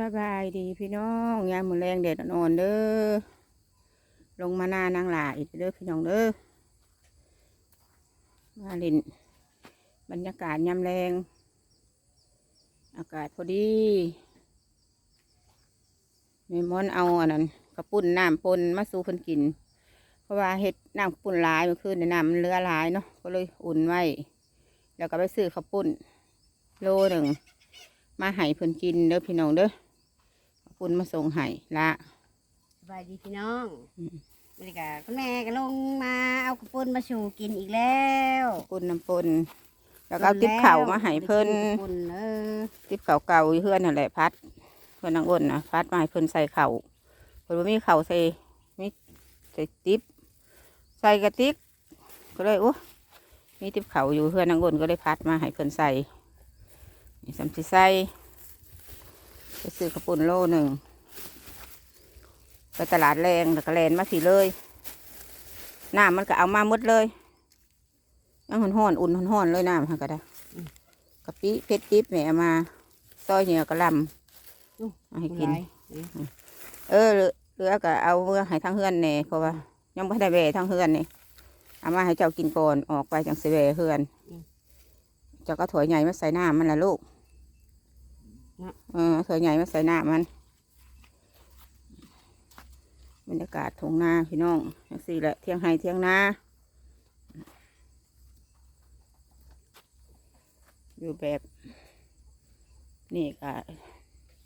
สบายดีพี่น้องยามมือแรงเด็ดอ่อนเด้อลงมาหน้านางหลาอีกเด้อพี่น้องเด้อมาเลินบรรยากาศยามแรง อากาศพอดีม่มอนเอาอันนั้นกระปุ่นน้ำปนมาสู่เพิ่นกิน เพราะว่าเฮ็ดน้ำปุ่นหลายเมื่อคืนในน้ำมันเลือหลายเนาะก็เลยอุ่นไว้ แล้วก็ไปซื้อข้าวปุ้นโลหนึ่งมาให้เพิ่นกินเด้อพี่น้องเด้อ คุณมาส่งให้ละสบายดีพี่น้องอืมบรรยากาศคุณแม่ก็ลงมาเอากระปุนมาสู่กินอีกแล้วขอบคุณน้ำปนแล้วก็เอาติ๊บเข่าวมาให้เพิ่นได้กิกระปุนเออติ๊บเข่าวเก่าอยู่เพื่อนนั่นแหละพัด เพื่อนนางอ้นนะพัดมาให้เพิ่นใส่เข่าวเพิ่นบ่มีเข่าวใส่มีใส่ติ๊บใส่กระติกก็เลยโอ้มีติ๊บเข่าวอยู่เพื่อนนางอ้นก็เลยพัดมาให้เพิ่นใส่นี่สำสิใส่ ไปซื้อกระปุ่นโลหนึ่ง ไปตลาดแรงแล้วก็แลนมาสิเลยน้ำมันก็เอามาหมดเลยยังห่อนห่อนๆอุ่นห่อนห่อนๆเลยน้ำมันก็ได้กะปิเพชรติ๊บแม่เอามาซอยเหนียวกระหลำเอาให้กินหลายเออเหลือเหลือก็เอาเมื่อให้ทางเฮือนเน่เพราะว่ายังไม่ได้แหวทางเฮือนนี่เอามาให้เจ้ากินก่อนออกไปจังสิแหวเฮือนเจ้าก็ถวยใหญ่มาใส่น้ำมันละลูก เออถวยใหญ่มาใส่หน้ำมัน บรรยากาศทงนาพี่น้องจังสี่แหละเที่ยงไห้เที่ยงนาอยู่แบบนี่ก็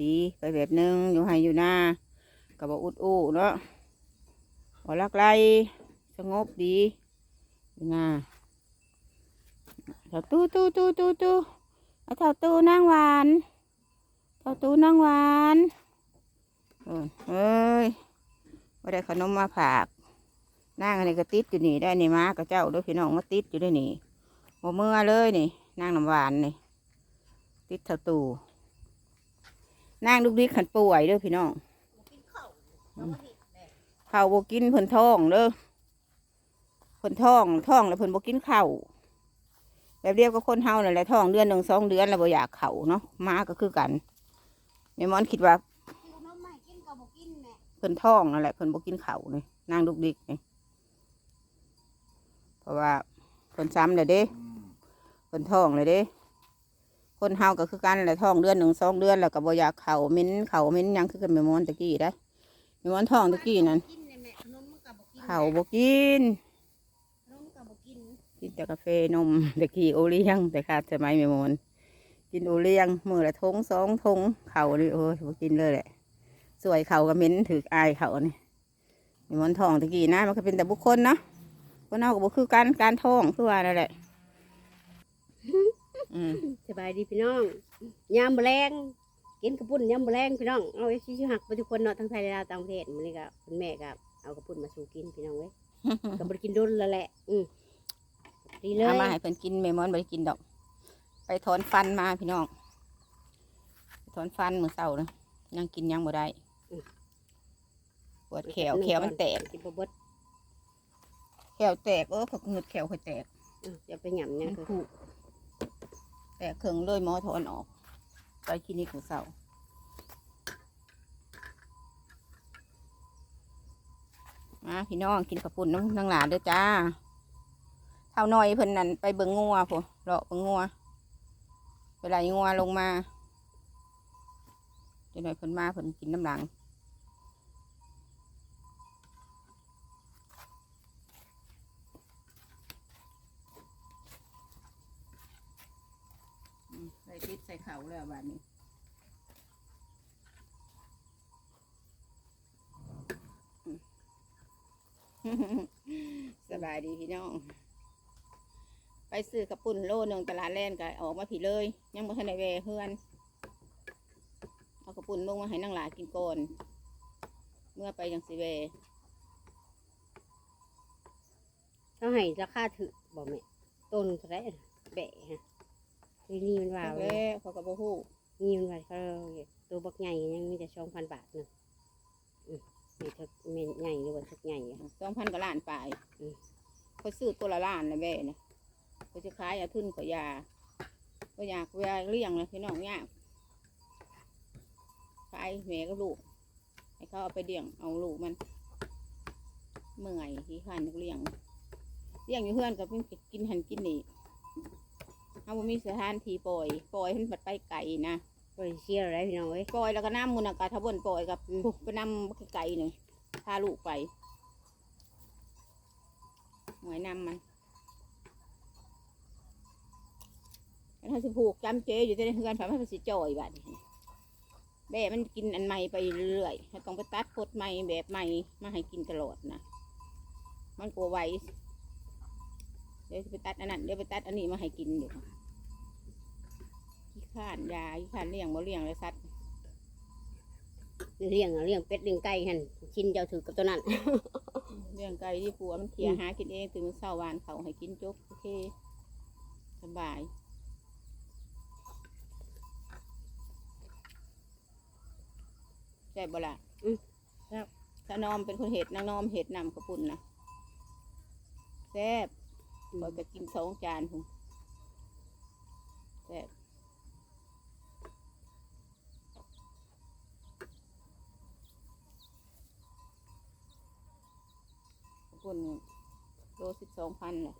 ดีไปแบบหนึงอยู่ให้อยู่หน้ากับบอุดอู้เนาะบ่ลักไลสงบดีอยู่หน้าเท่าตู้ตู้ตู้ตู้ตู้เอาเท่าตู้นางหวาน เทาตู้นางหวานเอ้ยว่าได้ขนมมาผากนางอันนี้ก็ติดอยู่นี่ได้นี่มากับเจ้าด้วยพี่น้องมาติดอยู่ด้วยนี่บ่เมื่อเลยนี่นางน้ำหวานนี่ติดเท่าตู้นางลูกดิกขันป่วยเด้อพี่น้องข้าวบกินเพิ่นท้องเด้อเพิ่นท้องท้องแล้วเพิ่นบกินข้าวแบบเดียวกับคนเฮานั่นแหละท้องเดือนหนึ่งสองเดือนแล้วบ่อยากเข่าเนาะมาก็คือกัน ม่มอนคิดว่าซื้อน้ำใหม่กินก็บ่กินแม่เพิ่นท้องนั่นแหละเพิ่นบกินข้าวนี่นางลูกดิกนี่เพราะว่าเพิ่นซ้ำเลยเด้เพิ่นท้องเลยเด้ คนเฮาก็คือกันแหละท้องเดือนหนึ่งสองเดือนแล้วก็บ่อยากเข่าเหมิ้นเข่าเหมิ้นหยังคือกันแม่มอนตะกี้ได้แม่มอนท้องตะกี้นั่นกินเลยแม่ขนมมันก็บ่กินเข่าบ่กินขนมก็บ่กินกินแต่กาแฟนมตะกี้โอเลี้ยงแต่ขาดสมัยแม่มอน กินโอเลี้ยงมือละทงสองทงเข่านี่โอ้ยบ่กินเลยแหละสวยเข่าก็เหม้นถืออายเขานี่แม่มอนท้องตะกี้นะมันก็เป็นแต่บุคคลเนาะคนเฮาก็บ่คือการการท้องคือว่านั่นแหละอืมสบายดีพี่น้องยามแมลงกินกระปุนยามแมลงพี่น้อง เอาไอ้ชิชิหักไปทุกคนเนาะทั้งไทยและลาวต่างประเทศมันนี่ก็คุณแม่ก็เอากระปุนมาสู่กินพี่น้องเว้ยก็บ่ได้กินดุนแล้วแหละ อืมดีเลยเอามาให้เพิ่นกินแม่มอนบ่ได้กินดอก ไปถอนฟันมาพี่น้องไปถอนฟันมื้อเช้านะยังกินยังบ่ได้ปวดแขวแขวมันแตกกินบ่เบิดแขวแตกเออเขาเหงืดแขวเขาแตกอืมอย่าไปหย่ำหยัมังนคือผุแตกเคิงเลยหมอถอนออกไปคลินิกมื้อเช้ามาพี่น้องกินข้าวปุ้นน้ำนางหลานเด้อจ้าเท่าน้อยเพิ่นนั่นไปเบิ่งงัวพุ่นเลาะเบิ่งงัว ไปไล่งัวลงมาเดี๋ยวหน่อยเพิ่นมาเพิ่นกินน้ำหลังใส่ติดใส่เขาแล้วบานนี้สบายดีพี่น้อง ไปซื้อกระปุ่นโลหนึ่งตลาดแลนก็ออกมาผีเลย ยังบ่ทันได้แวะเพื่อน เอากระปุ่นลงมาให้นางหลากินก่อนเมื่อไปยังสิแวะเขาให้ราคาถือบอกแม่ต้นเท่าไหรแบะฮะนี่นี่มันว่าแวเว้ยะเขาก็บ่ฮู้นี่มันว่าเขาตัวบักใหญ่ยังมีแต่สองพันบาทหนึงอืมมีเทักเมนใหญ่หรือว่าเทักใหญ่อะสองพันกว่าล้านปลายอืมเขาซื้อตัวละล้านเลยแม่นะ เขาจะขายเอาทุนเขายาก็อยากเวลาเลี้ยงเลยพี่น้องยากขายายแม่กับลูก ให้เขาเอาไปเลี้ยงเอาลูกมันเมื่อยที่ขันนักเลี้ยงเลี้ยงอยู่เพื่อนกับเพิ่นก็กินหันกินนี่เอาบ่มีสถานที่ปล่อยปล่อยให้มันบัดไปไก่นะบริเชียร์อะไรพี่น้องเอ้ยปล่อยแล้วก็น้ำมูลอากาศทบนปล่อยกับพวกไปนำไก่หนึ่งพาลูกไปหวยนำมัน แล้วถ้าสิผูกจำเจอยู่ที่ในเฮือนผ่านมันสิจ่อยบัดนี้แม่มันกินอันใหม่ไปเรื่อยๆเราต้องไปตัดพดใหม่แบบใหม่มาให้กินตลอดนะมันกลัวไวเดี๋ยวสิไปตัดอันนั้นเดี๋ยวไปตัดอันนี้มาให้กินอยู่ขี้ข้านยาขี้ข้านเลี้ยงบ่เลี้ยงเลยสัตว์เลี้ยงอะเลี้ยงเป็ดเลี้ยงไก่หันชินเจ้าถือกับตัวนั้นเรื่องไก่ที่ผัวมันเคลียร์หากินเองถึงเช้าหวานเขาให้กินจกโอเคสบาย ช่บ่ล่ะอืมครับถ้านอมเป็นคนเห็ดนางนอมเห็ดนำกระปุ่นนะแซ่บพอยก็กินสองจานพุ่นแซ่บกระปุ่นโลสิบสองพันแหละ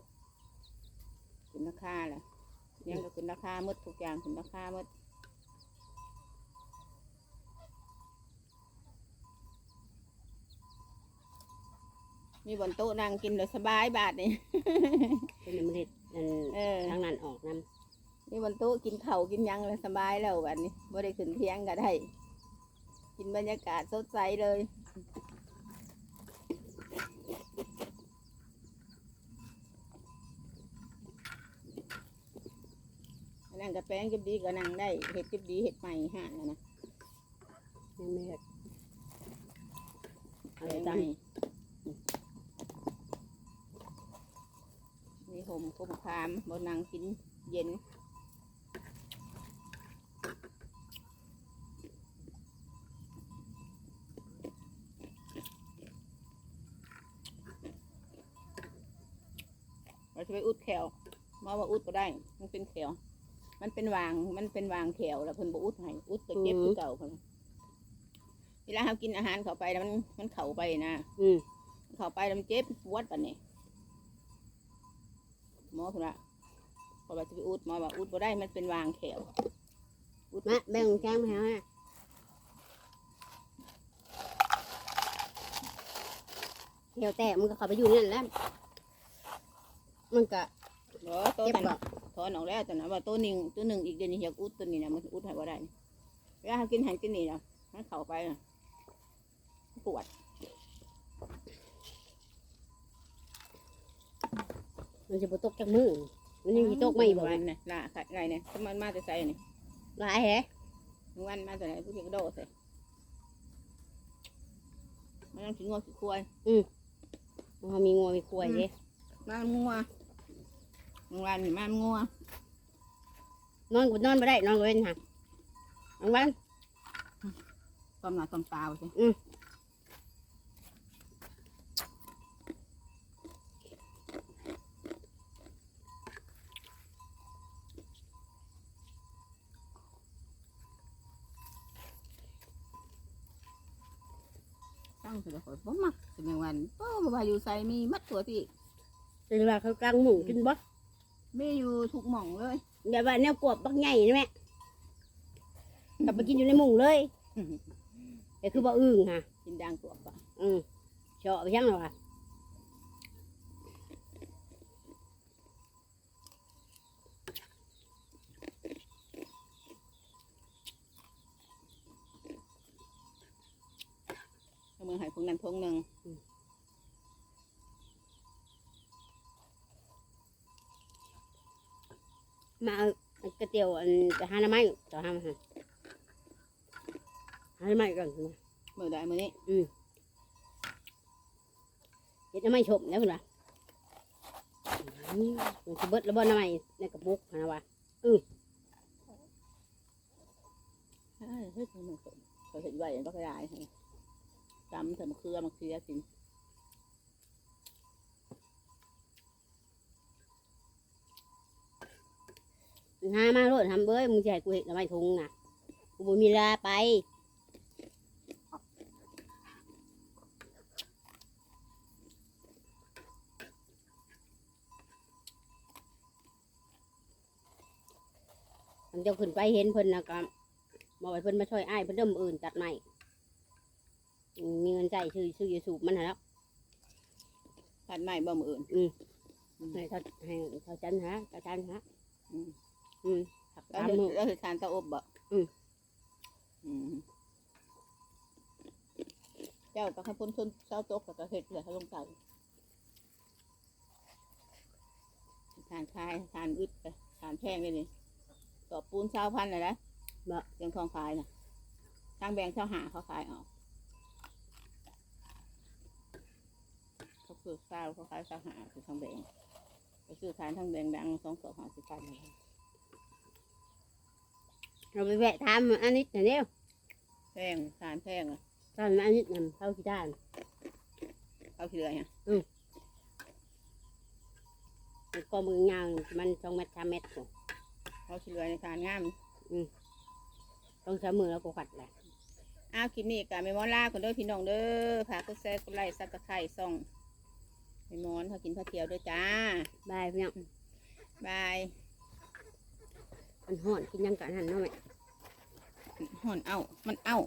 ขึ้นราคาแหละยังก็ขึ้นราคาหมดทุกอย่างขึ้นราคาหมด มีบนโต๊ะนั่งกินเลยสบายบาทนี่ เป็นมันเห็ดอันเออ ทางนั้นออกน้มีบนโต๊ะกินข้าวกินหยังเลยสบายแล้วบัดนี้บ่ได้ขึ้นเที่ยงก็ได้ กินบรรยากาศสดใสเลย นั่งกับแป้งจิบดีก็นั่งได้เห็ดจิบดีเห็ดใหม่ห่านแล้วนะำยังไม่เห็ดเอาแป้ไปงตให ม่มีห่มคมคามบนนั่งกินเย็นเราจะไปอุดแขวมาว่าอุดก็ได้ มันเป็นแขวมันเป็นวาง มันเป็นวางแขวแล้วเพิ่นบ่อุดให้อุดก็เก็บคือเก่าเพิ่นเวลาเรากินอาหารเข้าไปแล้วมันมันเข้าไปนะำอืมเข้าไปแล้วมันเจ็บปวดปานนี้ หมอเพิ่นว่าพอว่าจะไปอุดหมอว่าอุดบ่ได้มันเป็นวางแขวอุดมาแบ่งแจ้งมาให้ฮะเหี่ยวแต่มันก็เข้าไปอยู่นั่นแหล้วมันก็บ่ตัวเจ็บนั้นก็ถอนออกแล้วแต่นะว่าตัวหนึ่งตัวหนึ่งอีกเดือนนี้อยากอุดตัวนี้นะมันอุดให้บ่ได้เวลาเรากินหันกินนี่นะมันเข้าไปน่ะปวด มันจะบ่ตกจากมือมันยังสิตกไม่บ่ไงวะเนี่ยล่ะไข่ไก่เนี่ยถ้ามันมาแต่ใส่นี่หลายแฮะมึงวันมาแต่ไหนผู้หญิงก็โดดใส่มันต้องถึงงอสิควายมันมีงัวมีควายเด้มางัวมึงวันนี่มางัวนอนก็นอนบ่ได้นอนก็เว้นค่ะบางวันต้มหน้าต้มตาไปสิอืม ตั้งเสร็จแล้วก็บ่มักสิแมงวันโอ้บ่ว่าอยู่ใส่มีมัดตัวที่เป็นว่าเขากลางหมู่กินบ่มีอยู่ทุกหม่องเลยแบบว่าแนวกวบบักใหญ่นี่แม่กลับไปกินอยู่ในหมู่เลยแต่คือบ่อึ้งค่ะกินดังตัวก่อนอือเจาะไปยังหรอวะ เอามือใหายพวกนั้นพวกหนึ่งมาเอากระเตียวอันไปหาหน้าไม้ต่อหามาหาหาหน้าไม้ก่อนนะมือใดมือนี้เฮ็ดหน้าไม้ชมแล้วคุณล่ะอืมมันสิเบิดแล้วบ่หน้าไม้ในกระปุกนะวะเฮ้ยเฮ้ยเฮ้ยมันก็เขาเห็นไว้ก็ได้ จำใส่มะเขือมะเขือสินหามาโลดทำเบ้ยมึงจะให้กูเห็นทำไมทุงน่ะกูบ่มีลาไปมันจะขึ้นไปเห็นเพิ่นนะครับบอกไว้เพิ่นมาช่วยอ้ายเพิ่นเริ่มอื่นจัดใหม่ มมีเงินใจายซื้อซื้อยาสูบมันหั่นแล้วตัดไม้บ่มืออื่นให้เขาให้เขาจันฮะเขาจันฮะอืมอืมถักแล้วตามเฮ็ดมือ แล้วเฮ็ดทานเตาอบบ่อืม อืมเจ้าก็ให้พ้นชนเจ้าตกกับกระเฮ็ดเลยเขาลงเตาทานคายทานอึดไปทานแพงเลยนี่ต่อปูนเช้าพันเลยนะบ่เสียงทองขายนะทางแบงค์เช้าหาเขาขายออก เขาคือเช้าเขาขายเช้าหาคือทางแบงค์ไปซื้อขายทางแบงค์ดังสองสองหาสิบพันเลยเราไปแวะถามอันนี้แต่เดียวแพงทานแพงอะตอนอันนี้นำเข้าที่ด้านเอาขี้เรือเนี่ยมันก็มือยาวมันสองเมตรสามเมตรกว่าเอาขี้เรือในทานงามต้องใช้มือแล้วก็ขัดแหละอ้าวคลิปนี้กะไม่มอนลาคนเด้อพี่น้องเด้อพากดแซ่กดไลค์ซับตะไคร่ซ่อง ไม่มอนพากินพาเที่ยวเด้อจ้าบายพี่น้องบายมันห่อนกินยังกันหันเนาะแม่ ห่อนเอ้ามันเอ้า